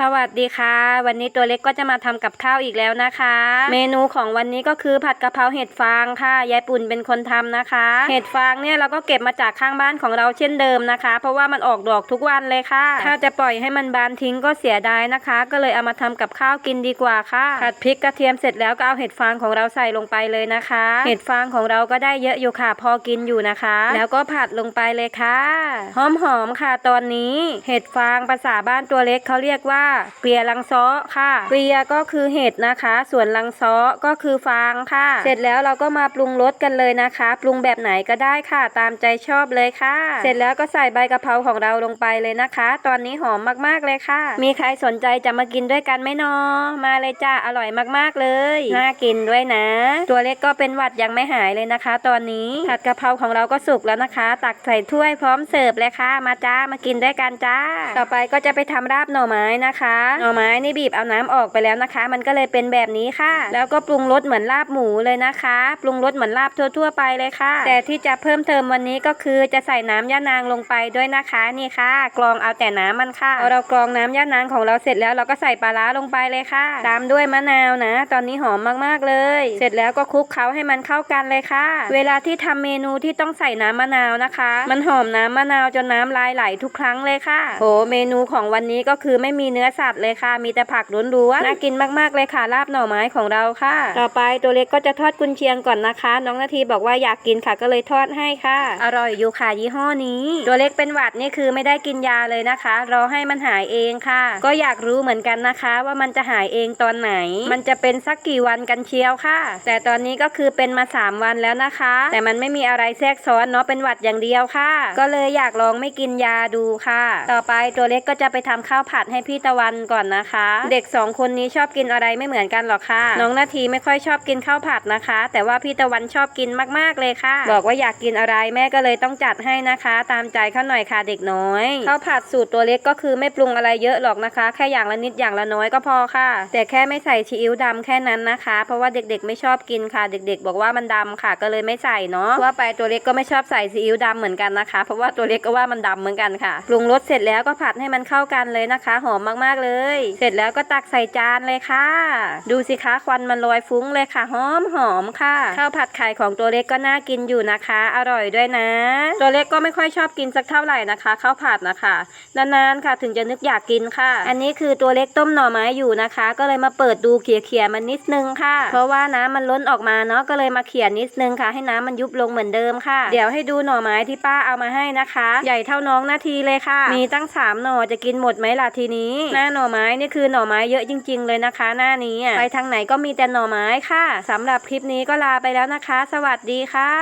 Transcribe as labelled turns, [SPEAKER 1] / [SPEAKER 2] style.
[SPEAKER 1] สวัสดีค่ะ วันนี้ตัวเล็กก็จะมาทำกับข้าวอีกแล้วนะคะ เมนูของวันนี้ก็คือผัดกะเพราเห็ดฟางค่ะยายปุ่นเป็นคนทำนะคะ เห็ดฟางเนี่ยเราก็เก็บมาจากข้างบ้านของเราเช่นเดิมนะคะ เพราะว่ามันออกดอกทุกวันเลยค่ะ ถ้าจะปล่อยให้มันบานทิ้งก็เสียดายนะคะ ก็เลยเอามาทำกับข้าวกินดีกว่าค่ะผัดพริกกระเทียมเสร็จแล้วก็เอาเห็ดฟางของเราใส่ลงไปเลยนะคะ เห็ดฟางของเราก็ได้เยอะอยู่ค่ะ พอกินอยู่นะคะ แล้วก็ผัดลงไปเลยค่ะหอมๆค่ะ ตอนนี้ เห็ดฟางภาษาบ้านตัวเล็กเขาเรียกว่าเกลียลังซ้อค่ะ เกลียก็คือเห็ดนะคะ ส่วนลังซ้อก็คือฟางค่ะ เสร็จแล้วเราก็มาปรุงรสกันเลยนะคะ ปรุงแบบไหนก็ได้ค่ะ ตามใจชอบเลยค่ะ เสร็จแล้วก็ใส่ใบกะเพราของเราลงไปเลยนะคะ ตอนนี้หอมมากๆเลยค่ะ มีใครสนใจจะมากินด้วยกันไหมนอมาเลยจ้าอร่อยมากๆเลยน่ากินด้วยนะ ตัวเล็กก็เป็นหวัดยังไม่หายเลยนะคะ ตอนนี้ผัดกะเพราของเราก็สุกแล้วนะคะ ตักใส่ถ้วยพร้อมเสิร์ฟเลยค่ะ มาจ้ามากินด้วยกันจ้า ต่อไปก็จะไปทำราบหน่อไม้นะคะหน่อไม้นี่บีบเอาน้ำออกไปแล้วนะคะ มันก็เลยเป็นแบบนี้ค่ะ แล้วก็ปรุงรสเหมือนลาบหมูเลยนะคะ ปรุงรสเหมือนลาบทั่ว ๆ ไปเลยค่ะ แต่ที่จะเพิ่มเติมวันนี้ก็คือจะใส่น้ำย่านางลงไปด้วยนะคะนี่ค่ะ กรองเอาแต่น้ำมันค่ะเรากรองน้ำย่านางของเราเสร็จแล้วเราก็ใส่ปลาร้าลงไปเลยค่ะ ตามด้วยมะนาวนะ ตอนนี้หอมมากๆเลย เสร็จแล้วก็คลุกเคล้าให้มันเข้ากันเลยค่ะ เวลาที่ทำเมนูที่ต้องใส่น้ำมะนาวนะคะ มันหอมน้ำมะนาวจนน้ำลายไหลทุกครั้งเลยค่ะโหเมนูของวันนี้ก็คือไม่มีเนื้อสัตว์เลยค่ะ มีแต่ผักล้วนๆน่ากินมากๆเลยค่ะลาบหน่อไม้ของเราค่ะ ต่อไปตัวเล็กก็จะทอดกุนเชียงก่อนนะคะ น้องนาทีบอกว่าอยากกินค่ะก็เลยทอดให้ค่ะ อร่อยอยู่ค่ะยี่ห้อนี้ ตัวเล็กเป็นหวัดนี่คือไม่ได้กินยาเลยนะคะ รอให้มันหายเองค่ะ ก็อยากรู้เหมือนกันนะคะ ว่ามันจะหายเองตอนไหน มันจะเป็นสักกี่วันกันเชียวค่ะ แต่ตอนนี้ก็คือเป็นมา 3 วันแล้วนะคะ แต่มันไม่มีอะไรแทรกซ้อนเนาะเป็นหวัดอย่างเดียวค่ะ ก็เลยอยากลองไม่กินยาดูค่ะ ต่อไปตัวเล็กก็จะไปทำข้าวผัดให้พี่ตะวันก่อนนะคะ เด็กสองคนนี้ชอบกินอะไรไม่เหมือนกันหรอกค่ะ น้องนาทีไม่ค่อยชอบกินข้าวผัดนะคะ แต่ว่าพี่ตะวันชอบกินมากๆเลยค่ะ บอกว่าอยากกินอะไรแม่ก็เลยต้องจัดให้นะคะ ตามใจเขาหน่อยค่ะเด็กน้อยข้าวผัดสูตรตัวเล็กก็คือไม่ปรุงอะไรเยอะหรอกนะคะ แค่อย่างละนิดอย่างละน้อยก็พอค่ะ แต่แค่ไม่ใส่ซีอิ๊วดำแค่นั้นนะคะ เพราะว่าเด็กๆ ไม่ชอบกินค่ะ เด็ก ๆ บอกว่ามันดำค่ะ ก็เลยไม่ใส่เนาะว่าไปตัวเล็กก็ไม่ชอบใส่ซีอิ๊วดำเหมือนกันนะคะ เพราะว่าตัวเล็กก็ว่ามันดำเหมือนกันค่ะปรุงรสเสร็จแล้วก็ผัดให้มันเข้ากันเลยนะคะหอมมากๆเลย เสร็จแล้วก็ตักใส่จานเลยค่ะ ดูสิคะควันมันลอยฟุ้งเลยค่ะ หอมหอมค่ะ ข้าวผัดไข่ของตัวเล็กก็น่ากินอยู่นะคะ อร่อยด้วยนะ ตัวเล็กก็ไม่ค่อยชอบกินสักเท่าไหร่นะคะข้าวผัดนะคะ นานๆค่ะ ถึงจะนึกอยากกินค่ะ อันนี้คือตัวเล็กต้มหน่อไม้อยู่นะคะ ก็เลยมาเปิดดูเขี่ยๆมันนิดนึงค่ะ เพราะว่าน้ำมันล้นออกมาเนาะก็เลยมาเขี่ยนิดนึงค่ะ ให้น้ำมันยุบลงเหมือนเดิมค่ะ เดี๋ยวให้ดูหน่อไม้ที่ป้าเอามาให้นะคะ ใหญ่เท่าน้องนาทีเลยค่ะ มีตั้งสามหน่อจะกินหมดไหมล่ะทีนี้หน้าหน่อไม้นี่คือหน่อไม้เยอะจริง ๆ เลยนะคะ หน้านี้อะไปทางไหนก็มีแต่หน่อไม้ค่ะสำหรับคลิปนี้ก็ลาไปแล้วนะคะ สวัสดีค่ะ